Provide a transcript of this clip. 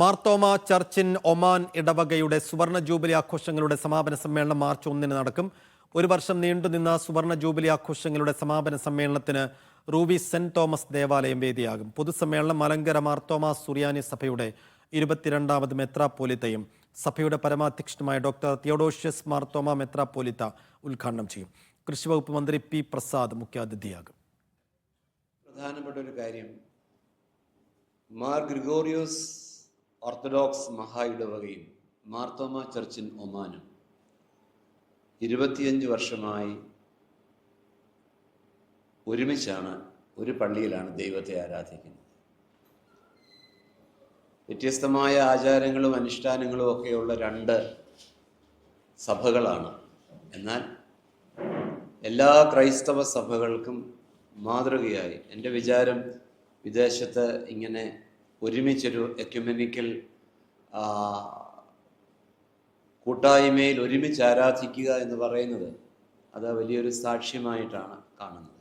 Marthoma church in Oman ഇടവകയുടെ സുവർണ jubilee ആഘോഷങ്ങളുടെ സമാപന സമ്മേളനം മാർച്ച് ഒന്നിന് നടക്കും. ഒരു വർഷം നീണ്ടുനിന്ന സുവർണ ജൂബിലി ആഘോഷങ്ങളുടെ സമാപന സമ്മേളനത്തിന് റൂബി സെന്റ് തോമസ് ദേവാലയം വേദിയാകും. പൊതുസമ്മേളനം മലങ്കര മാർത്തോമ സുറിയാനി സഭയുടെ ഇരുപത്തിരണ്ടാമത് മെത്രാപ്പോലിത്തയും സഭയുടെ പരമാധ്യക്ഷനുമായ ഡോക്ടർ തിയോഡോഷ്യസ് മാർത്തോമ മെത്രാപ്പോലിത്ത ഉദ്ഘാടനം ചെയ്യും. കൃഷിവകുപ്പ് മന്ത്രി പി പ്രസാദ് മുഖ്യാതിഥിയാകും. പ്രധാനപ്പെട്ട ഒരു കാര്യം. മാർ ഗ്രിഗോറിയോസ് ഓർത്തഡോക്സ് മഹായിടവകയും മാർത്തോമ ചർച്ചിൻ ഒമാനും ഇരുപത്തിയഞ്ച് വർഷമായി ഒരുമിച്ചാണ് ഒരു പള്ളിയിലാണ് ദൈവത്തെ ആരാധിക്കുന്നത്. വ്യത്യസ്തമായ ആചാരങ്ങളും അനുഷ്ഠാനങ്ങളും ഒക്കെയുള്ള രണ്ട് സഭകളാണ്. എന്നാൽ എല്ലാ ക്രൈസ്തവ സഭകൾക്കും മാതൃകയായി എന്റെ വിചാരം വിദേശത്ത് ഇങ്ങനെ ഒരുമിച്ചൊരു എക്യുമെനിക്കൽ കൂട്ടായ്മയിൽ ഒരുമിച്ച് ആരാധിക്കുക എന്ന് പറയുന്നത് അത് വലിയൊരു സാക്ഷ്യമായിട്ടാണ് കാണുന്നത്.